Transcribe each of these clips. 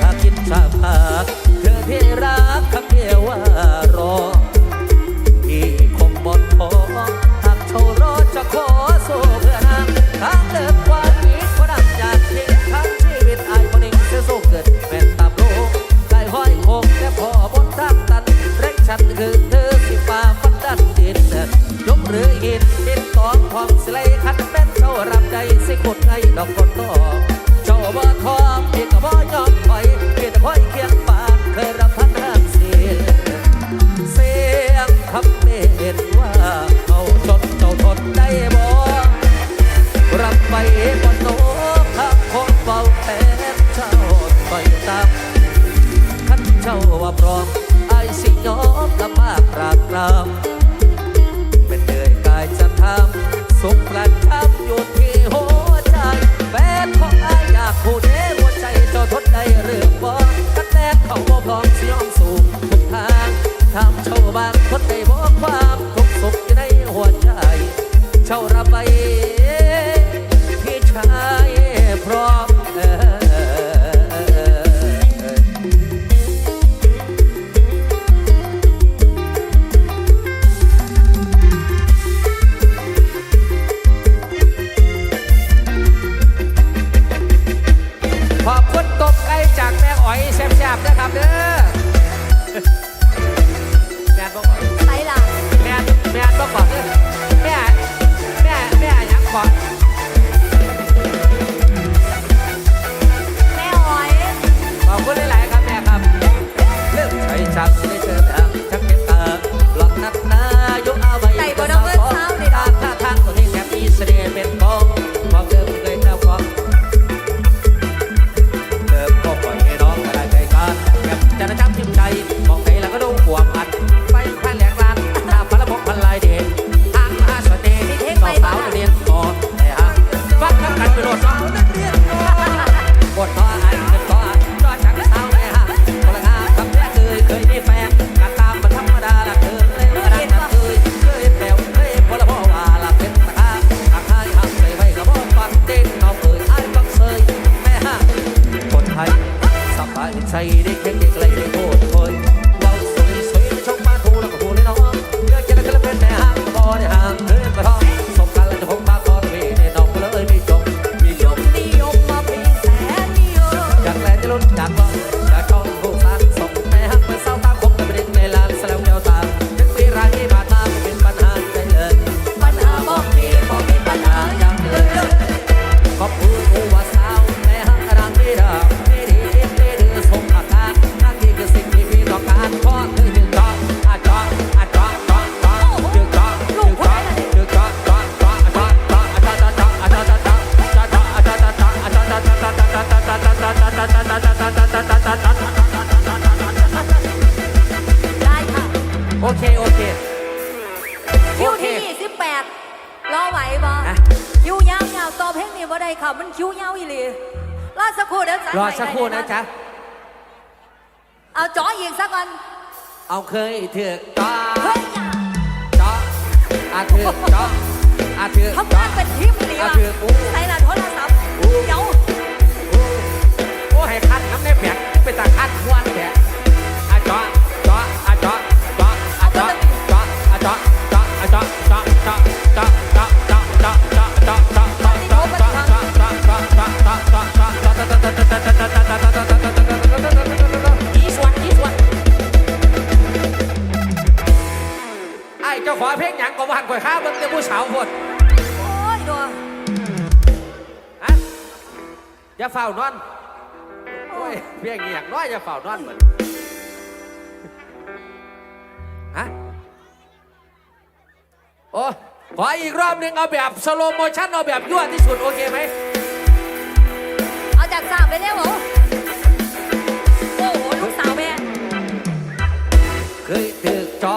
ถ้าคิดสาพาเธอที่รักข้าเดียวว่ารอที่คงหมดพอหากเท่ารอจะขอสู้เพื่อนำทางเดินความนี้ก็ดับจากทิ้งทั้งชีวิตอ้คนหนึ่งจะสู้เกิดเป็นตาโลใจห้อยคงแต่พอบนทางตันเร่งฉันคือเธอสิป่าฟันดันดินยกหรือหินหินตองความสลายคันเป็นเท่ารับใดสิกดไงดอกกดตอง บ่โตข้าคนเฝ้าแทนเจ้าต่ตามขันเจ้าว่าพร้อมไอ้สิยอมละมาปราบกรามเป็นกายจะทำสุขประทับอยู่ที่หัวใจแฟนของไออยากคู่เด้หัใจเจ้าทนได้หรือบ่กันแน่เขาบ่พร้อมสิยอมสู่ทางทำเจ้าบางคนได้บอกความทุกสุขอยู่ในหัวใจเจ้าระบาย ครู่เดี๋ยวสารอสักครู่นะจ๊ะ เอาจ่อยิงสักวันเอาเคยเถือกจ้าเฮ้ยอ้าอาเถือกจ้าอาเถือกทำจ้า งานเป็นทีมดีเอาว่ะถือรใส่หลานโทรศัพท์เดี๋ยวโอ้ให้คัดน้ำในแผลเป็นตาคัดหัวแผลอาจ้าจ้ออาจ้าจ้ออาจ้าจ้ออาจ้าจ้ออาจ้อจ้าจ้าจ้อ ขอเพลงหยังก็บ้านข่อยข้าเบิ่งแต่ผู้สาวพดโอ้ยดวงะอย่าเฝ้านอนโอ้ยเพียงเงียบน้อยอย่าเฝ้านอนเหมือนฮะโอ้ขออีกรอบหนึ่งเอาแบบสโลโมชั่นเอาแบบยั่วที่สุดโอเคไหมเอาจากสาวไปเร็วเหโอ้โหลูกสาวแม่เคยถึกจอ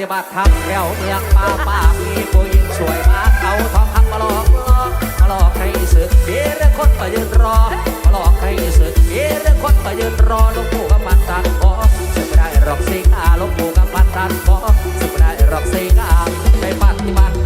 ฏิบัติธรรมแถวเมืองป่าป่ามีผู้หญิงสวยมาเอาทองคำมาหลอกหลอกมาหลอกให้ศึกมีเรื่อคนมายืนรอมาหลอกให้ศึกมีเรื่อคนมายืนรอลวงปู่กำปั้นตัดคอศึกไม่ได้รอกสิงาลวงปู่กำปั้นตัดคอศึกไม่ได้รอกสิงาไปปฏิบัติ